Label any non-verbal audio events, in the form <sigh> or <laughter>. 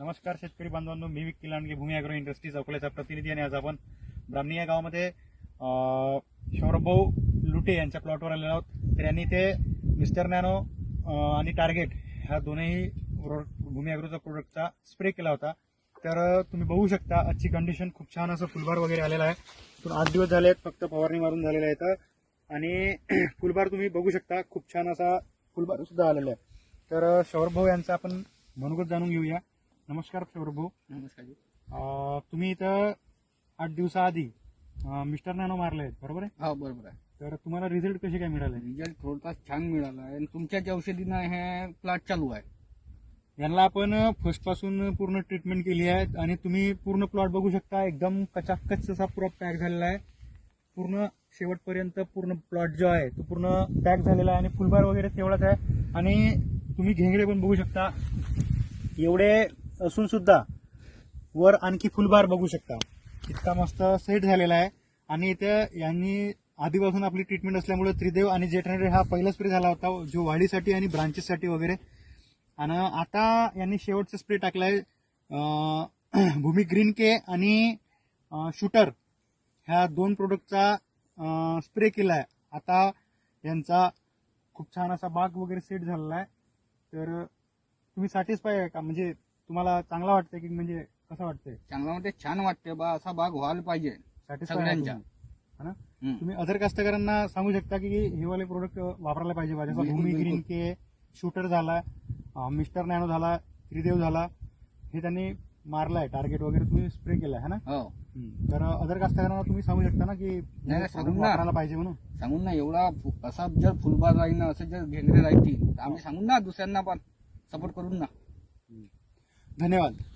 नमस्कार शेतकरी बांधवांनो मी विक्की लांडगे भूमी अॅग्रो इंडस्ट्रीज अकोल्याचा प्रतिनिधी आणि आज आपण ब्राह्मणी या गावामध्ये अं, सौरभभाऊ लुटे यांच्या प्लॉटवर आलेलो आहोत. तर यांनी ते मिस्टर नॅनो आणि टार्गेट ह्या दोन्ही भूमी अॅग्रोचा प्रोडक्टचा स्प्रे केला होता. तर तुम्ही बघू शकता आजची कंडिशन खूप छान असं फुलबार वगैरे आलेला आहे. पण आठ दिवस झाले आहेत फक्त फवारणी मारून झालेला आहे तर आणि <clears throat> फुलबार तुम्ही बघू शकता खूप छान असा फुलबार सुद्धा आलेला आहे. तर अं, सौरभभाऊ यांचा आपण मनोगत जाणून घेऊया. नमस्कार सौरभभाऊ नमस्कार तुम्ही इथं आठ दिवसाआधी मिस्टर नॅनो मारले आहेत बरोबर आहे? हो बरोबर आहे. तर तुम्हाला रिझल्ट कसे काय मिळाले? रिझल्ट थोडासा छान मिळाला आहे आणि तुमच्याच औषधीनं हे प्लॉट चालू आहे. यांना आपण फर्स्टपासून पूर्ण ट्रीटमेंट केली आहे आणि तुम्ही पूर्ण प्लॉट बघू शकता एकदम कचाकच असा पुरा पॅक झालेला आहे. पूर्ण शेवटपर्यंत पूर्ण प्लॉट जो आहे तो पूर्ण पॅक झालेला आहे आणि फुलबार वगैरे तेवढाच आहे. आणि तुम्ही घेंगडे पण बघू शकता. एवढे असून सुद्धा वर आणखी फुलबार बघू शकता. इतका मस्त सेट झालेला आहे. आणि इथे यांनी आधीपासून आपली ट्रीटमेंट असल्यामुळे त्रिदेव आणि जेटनरे हा पहिला स्प्रे झाला होता जो वाढीसाठी आणि ब्रांचेससाठी वगैरे. आणि आता यांनी शेवटचा स्प्रे टाकलाय आहे <clears throat> भूमी ग्रीन के आणि शूटर ह्या दोन प्रोडक्टचा स्प्रे केलाय. आता यांचा खूप छान असा बाग वगैरे सेट झालेला आहे. तर तुम्ही सॅटिस्फाय आहे का? म्हणजे तुम्हाला चांगला वाटतंय की म्हणजे कसं वाटतंय चांगला मध्ये छान वाटते बा असा भाग व्हायला पाहिजे सगळ्यांच्या. तुम्ही तुम्ही अदर कास्तकारांना सांगू शकता की हे वाले प्रोडक्ट वापरायला पाहिजे बा. जसं बिलकुल, भूमी बिलकुल. ग्रीन के शूटर झाला मिस्टर नॅनो झाला त्रिदेव झाला हे त्यांनी मारलाय टार्गेट वगैरे तुम्ही स्प्रे केलाय है ना हो हम्म. तर अदर कास्तकारांना तुम्ही सांगू शकता ना की हे नाही, product सांगू ना. वापरायला पाहिजे म्हणून सांगून ना एवढा फु- असा जर फुलबाग राहील ना असं जर घेंगडे राहतील तर आम्ही सांगून ना दुसऱ्यांना पण सपोर्ट करून ना धन्यवाद.